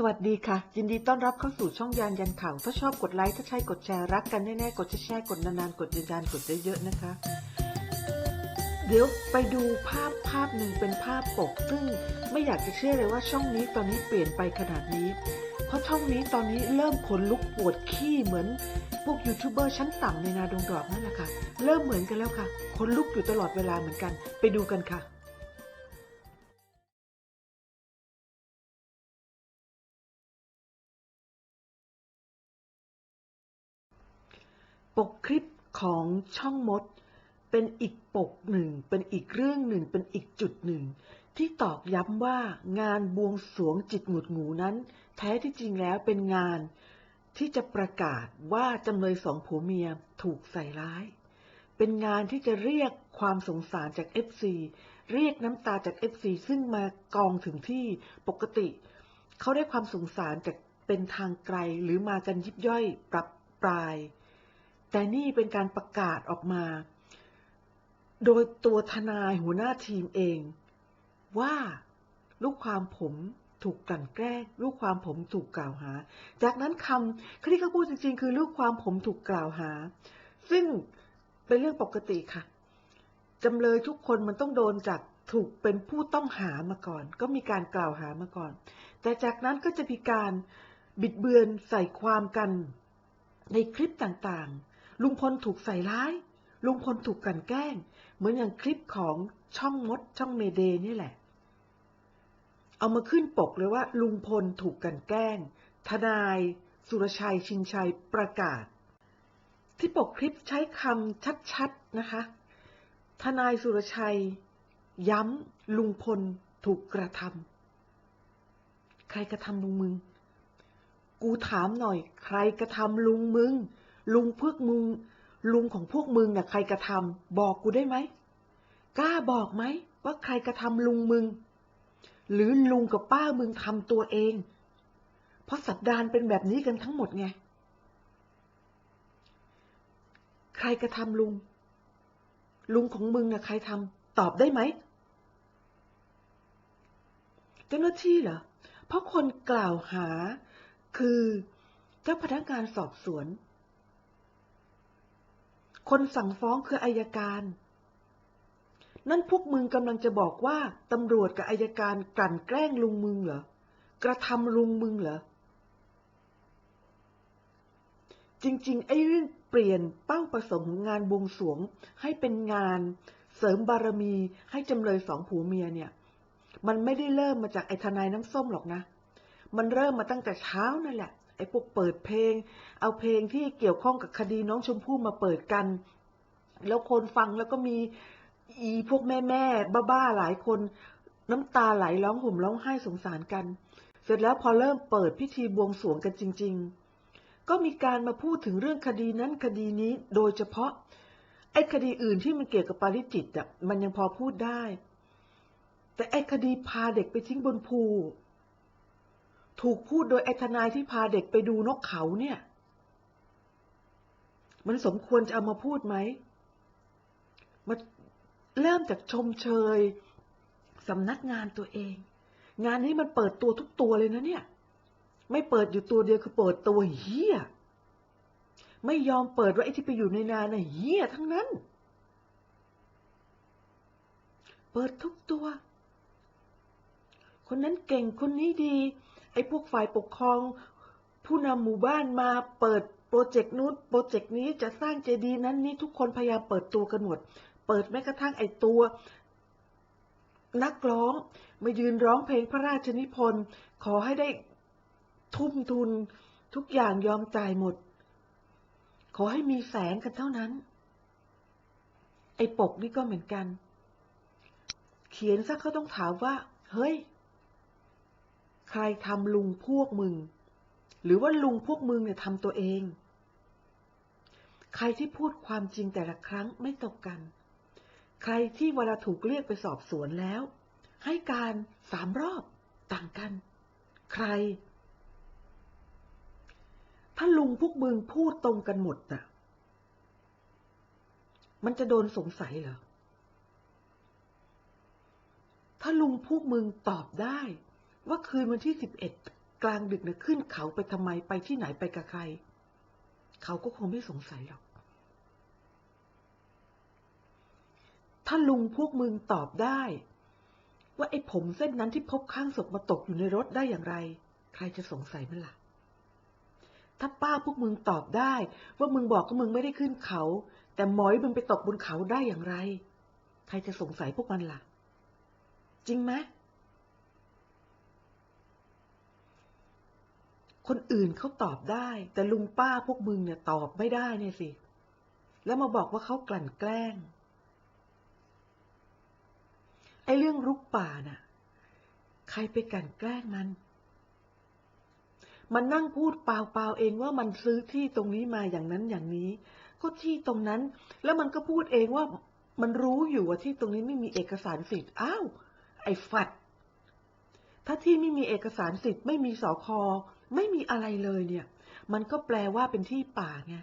สวัสดีค่ะ ยินดีต้อนรับเข้าสู่ช่องยานยันข่าว ถ้าชอบกดไลค์ ถ้าใช่กดแชร์รักกันแน่ๆ กดแชร์กดนานๆ กดยานๆกดเยอะๆนะคะ เดี๋ยวไปดูภาพภาพหนึ่งเป็นภาพปก ซึ่งไม่อยากจะเชื่อเลยว่าช่องนี้ตอนนี้เปลี่ยนไปขนาดนี้ เพราะช่องนี้ตอนนี้เริ่มขนลุกปวดขี้เหมือนพวกยูทูบเบอร์ชั้นต่ำในนาดงดอกนั่นแหละค่ะ เริ่มเหมือนกันแล้วค่ะขนลุกอยู่ตลอดเวลาเหมือนกัน ไปดูกันค่ะ ปกคลิปของช่องมด เป็นอีกปกหนึ่ง เป็นอีกเรื่องหนึ่ง เป็นอีกจุดหนึ่ง ที่ตอกย้ำว่างานบวงสรวงจิตหงุดหงูนั้น แท้ที่จริงแล้วเป็นงานที่จะประกาศว่าจำเลยสองผัวเมียถูกใส่ร้าย เป็นงานที่จะเรียกความสงสารจาก FC เรียกน้ำตาจาก FC ซึ่งมากองถึงที่ปกติ เขาได้ความสงสารจากเป็นทางไกลหรือมากันยิบย่อยปรับปลาย แต่นี่เป็นการประกาศออกมา โดยตัวทนายหัวหน้าทีมเอง ว่าลูกความผมถูกกลั่นแกล้งลูกความผมถูกกล่าวหา จากนั้นคำที่เขาพูดจริง ๆ คือลูกความผมถูกกล่าวหา ซึ่งเป็นเรื่องปกติค่ะจำเลยทุกคนมันต้องโดนจากถูกเป็นผู้ต้องหามาก่อน ก็มีการกล่าวหามาก่อน แต่จากนั้นก็จะมีการบิดเบือนใส่ความกันในคลิปต่างๆ ลุงพลถูกใส่ร้าย ลุงพลถูกกันแกล้ง เหมือนอย่างคลิปของช่องมดช่องเมเดนี่แหละ เอามาขึ้นปกเลยว่า ลุงพลถูกกันแกล้ง ทนาย สุรชัยชินชัยประกาศ ที่ปกคลิปใช้คำชัดๆนะคะ ทนายสุรชัย ย้ำลุงพลถูกกระทำใครกระทำลุงมึง กูถามหน่อย ใครกระทำลุงมึง ลุงพวกมึง ลุงของพวกมึงน่ะใครกระทำบอกกูได้ไหมกล้าบอกไหมว่าใครกระทำลุงมึง หรือลุงกับป้ามึงทำตัวเอง เพราะสัตดานเป็นแบบนี้กันทั้งหมดไง ใครกระทำลุง ลุงของมึงน่ะใครทำตอบได้ไหมเจ้าหน้าที่เหรอ เพราะคนกล่าวหาคือเจ้าพนักงานสอบสวน คนสั่งฟ้องคืออายการ นั่นพวกมึงกำลังจะบอกว่าตำรวจกับอายการกลั่นแกล้งลุงมึงเหรอ กระทำลุงมึงเหรอ จริง ๆ ไอ้เรื่องเปลี่ยนเป้าประสงค์ของงานบวงสรวงให้เป็นงานเสริมบารมีให้จำเลยสองผัวเมียเนี่ย มันไม่ได้เริ่มมาจากไอ้ทนายน้ำส้มหรอกนะ มันเริ่มมาตั้งแต่เช้านั่นแหละ ไอ้พวกเปิดเพลง เอาเพลงที่เกี่ยวข้องกับคดีน้องชมพู่มาเปิดกัน แล้วคนฟังแล้วก็มีอีพวกแม่แม่บ้าๆหลายคน น้ำตาไหลร้องห่มร้องไห้สงสารกัน เสร็จแล้วพอเริ่มเปิดพิธีบวงสรวงกันจริง ๆ ก็มีการมาพูดถึงเรื่องคดีนั้นคดีนี้โดยเฉพาะ ไอ้คดีอื่นที่มันเกี่ยวกับปาริจิตอะมันยังพอพูดได้ แต่ไอ้คดีพาเด็กไปทิ้งบนภู ถูกพูดโดยไอ้ทนายที่พาเด็กไปดูนกเขาเนี่ย มันสมควรจะเอามาพูดไหมมาเริ่มจากชมเชยสำนักงานตัวเอง งานนี้มันเปิดตัวทุกตัวเลยนะเนี่ย ไม่เปิดอยู่ตัวเดียวคือเปิดตัวเฮียไม่ยอมเปิดว่าไอ้ที่ไปอยู่ในนาน่ะเฮียทั้งนั้น เปิดทุกตัว คนนั้นเก่งคนนี้ดี ไอ้พวกฝ่ายปกครอง ผู้นำหมู่บ้านมาเปิดโปรเจกต์นู้นโปรเจกต์นี้จะสร้างเจดีย์นั้นนี้ทุกคนพยายามเปิดตัวกันหมด เปิดแม้กระทั่งไอ้ตัว นักร้องมายืนร้องเพลงพระราชนิพนธ์ขอให้ได้ทุ่มทุนทุกอย่างยอมจ่ายหมด ขอให้มีแสงกันเท่านั้น ไอ้ปกนี่ก็เหมือนกัน เขียนซะเขาต้องถามว่า เฮ้ย ใครทำลุงพวกมึง หรือว่าลุงพวกมึงเนี่ยทำตัวเอง ใครที่พูดความจริงแต่ละครั้งไม่ตกกัน ใครที่เวลาถูกเรียกไปสอบสวนแล้ว ให้การสามรอบต่างกัน ใคร ถ้าลุงพวกมึงพูดตรงกันหมดน่ะ มันจะโดนสงสัยเหรอ ถ้าลุงพวกมึงตอบได้ ว่าคืนวันที่สิบเอ็ดกลางดึกนะขึ้นเขาไปทำไมไปที่ไหนไปกับใคร เขาก็คงไม่สงสัยหรอก ถ้าลุงพวกมึงตอบได้ ว่าไอ้ผมเส้นนั้นที่พบข้างศพมาตกอยู่ในรถได้อย่างไร ใครจะสงสัยมันล่ะ ถ้าป้าพวกมึงตอบได้ ว่ามึงบอกว่ามึงไม่ได้ขึ้นเขา แต่หมอยมึงไปตกบนเขาได้อย่างไร ใครจะสงสัยพวกมันล่ะ จริงไหม คนอื่นเขาตอบได้ แต่ลุงป้าพวกมึงเนี่ยตอบไม่ได้เนี่ยสิ แล้วมาบอกว่าเขากลั่นแกล้ง ไอ้เรื่องรุกป่าน่ะ ใครไปกลั่นแกล้งมัน มันนั่งพูดเปล่าๆเองว่ามันซื้อที่ตรงนี้มาอย่างนั้นอย่างนี้ก็ที่ตรงนั้น แล้วมันก็พูดเองว่ามันรู้อยู่ว่าที่ตรงนี้ไม่มีเอกสารสิทธิ์ อ้าว ไอ้ฝัด ถ้าที่ไม่มีเอกสารสิทธิ์ไม่มีสอคอ ไม่มีอะไรเลยเนี่ย มันก็แปลว่าเป็นที่ป่าไง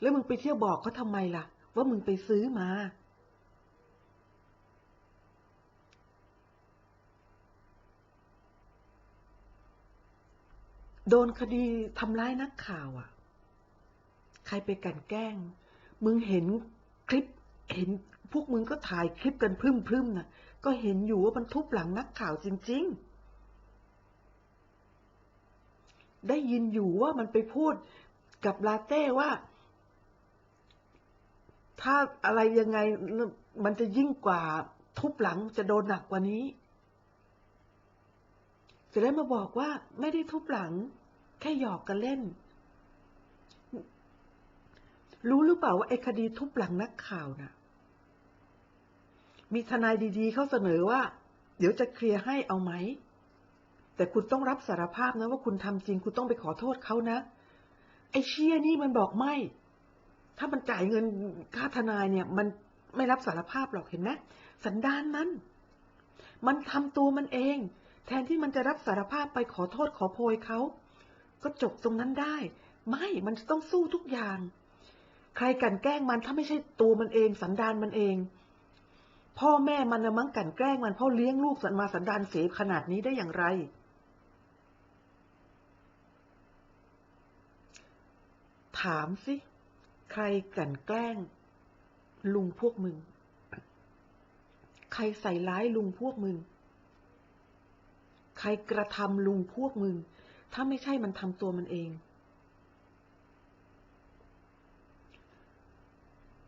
แล้วมึงไปเที่ยวบอกเขาทำไมล่ะ ว่ามึงไปซื้อมา โดนคดีทำร้ายนักข่าวอะ ใครไปกันแกล้ง มึงเห็นคลิปเห็นพวกมึงก็ถ่ายคลิปกันพรึ่มๆนะก็เห็นอยู่ว่ามันทุบหลังนักข่าวจริง ๆ ได้ยินอยู่ว่ามันไปพูดกับลาเต้ว่า ถ้าอะไรยังไงมันจะยิ่งกว่าทุบหลังจะโดนหนักกว่านี้จะได้มาบอกว่าไม่ได้ทุบหลัง แค่หยอกกันเล่น รู้หรือเปล่าว่าไอ้คดีทุบหลังนักข่าวน่ะ มีทนายดีๆ เขาเสนอว่า เดี๋ยวจะเคลียร์ให้เอาไหม แต่คุณต้องรับสารภาพนะว่าคุณทำจริง คุณต้องไปขอโทษเขานะ ไอ้เชี่ยนี่มันบอกไม่ ถ้ามันจ่ายเงินค่าทนายเนี่ย มันไม่รับสารภาพหรอกเห็นไหมสันดานมัน มันทำตัวมันเอง แทนที่มันจะรับสารภาพไปขอโทษขอโพยเขา ก็จบตรงนั้นได้ ไม่ มันต้องสู้ทุกอย่าง ใครกลั่นแกล้งมันถ้าไม่ใช่ตัวมันเอง สันดานมันเองพ่อแม่มันนะมั้งกลั่นแกล้งมันเพราะเลี้ยงลูกสันมาสันดานเสียขนาดนี้ได้อย่างไร ถามสิ ใครกลั่นแกล้ง ลุงพวกมึง ใครใส่ร้ายลุงพวกมึง ใครกระทำลุงพวกมึง ถ้าไม่ใช่มันทำตัวมันเอง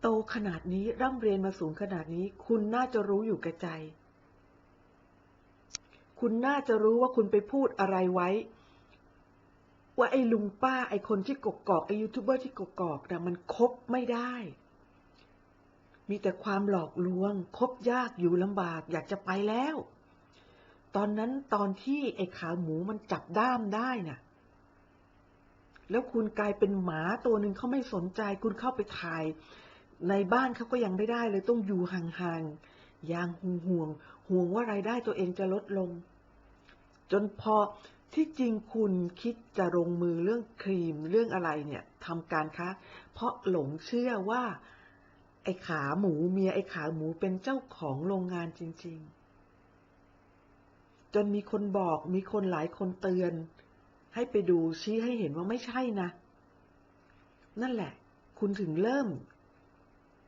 โตขนาดนี้ร่ำเรียนมาสูงขนาดนี้ คุณน่าจะรู้อยู่แก่ใจ คุณน่าจะรู้ว่าคุณไปพูดอะไรไว้ ว่าไอ้ลุงป้าไอ้คนที่กกอกไอ้ยูทูบเบอร์ที่กกอกนะมันคบไม่ได้ มีแต่ความหลอกลวง คบยากอยู่ลำบากอยากจะไปแล้ว ตอนนั้นตอนที่ไอ้ขาหมูมันจับด้ามได้น่ะ แล้วคุณกลายเป็นหมาตัวหนึ่งเขาไม่สนใจคุณเข้าไปถ่ายในบ้านเขาก็ยังไม่ได้เลยต้องอยู่ห่างๆอย่างห่วงห่วงห่วงว่ารายได้ตัวเองจะลดลง จนพอ ที่จริงคุณคิดจะลงมือเรื่องครีมเรื่องอะไรเนี่ยทำการค้า เพราะหลงเชื่อว่า ไอ้ขาหมูเมียไอ้ขาหมูเป็นเจ้าของโรงงานจริง ๆ จนมีคนบอกมีคนหลายคนเตือน ให้ไปดูชี้ให้เห็นว่าไม่ใช่นะ นั่นแหละ คุณถึงเริ่ม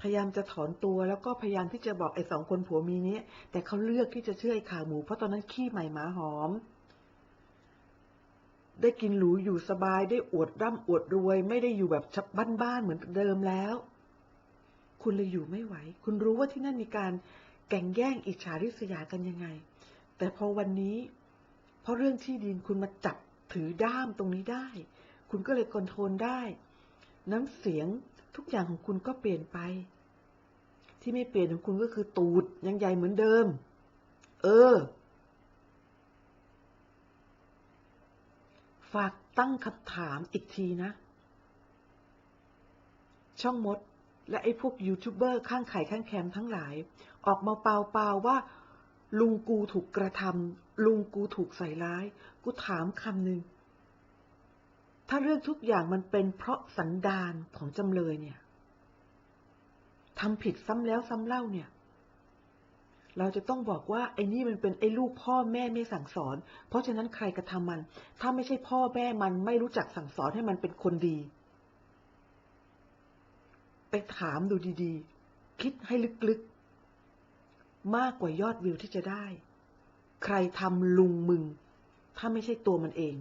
พยายามจะถอนตัวแล้วก็พยายามที่จะบอกไอ้สองคนผัวเมียนี้แต่เขาเลือกที่จะเชื่อไอ้ขาหมูเพราะตอนนั้นขี้ใหม่หมาหอม ได้กินหรูอยู่สบายได้อวดร่ำอวดรวย ไม่ได้อยู่แบบชับบ้านๆเหมือนเดิมแล้ว คุณเลยอยู่ไม่ไหว คุณรู้ว่าที่นั่นมีการแก่งแย่งอิจฉาริษยากันยังไง แต่พอวันนี้ เพราะเรื่องที่ดินคุณมาจับถือด้ามตรงนี้ได้ คุณก็เลยคอนโทรลได้ น้ำเสียงทุกอย่างของคุณก็เปลี่ยนไป ที่ไม่เปลี่ยนของคุณก็คือตูดยังใหญ่เหมือนเดิม เออ ฝากตั้งคำถามอีกทีนะ ช่องมด และไอ้พวกยูทูบเบอร์ข้างไข่ข้างแคมทั้งหลาย ออกมาเปล่าๆว่า ลุงกูถูกกระทำลุงกูถูกใส่ร้าย กูถามคำหนึ่งถ้าเรื่องทุกอย่างมันเป็นเพราะสันดานของจำเลยเนี่ยทำผิดซ้ำแล้วซ้ำเล่าเนี่ย เราจะต้องบอกว่าไอ้นี่มันเป็นไอ้ลูกพ่อแม่ไม่สั่งสอน เพราะฉะนั้นใครกระทำมัน ถ้าไม่ใช่พ่อแม่มันไม่รู้จักสั่งสอนให้มันเป็นคนดี ไปถามดูดีๆ คิดให้ลึกๆ มากกว่ายอดวิวที่จะได้ ใครทำลุงมึง ถ้าไม่ใช่ตัวมันเอง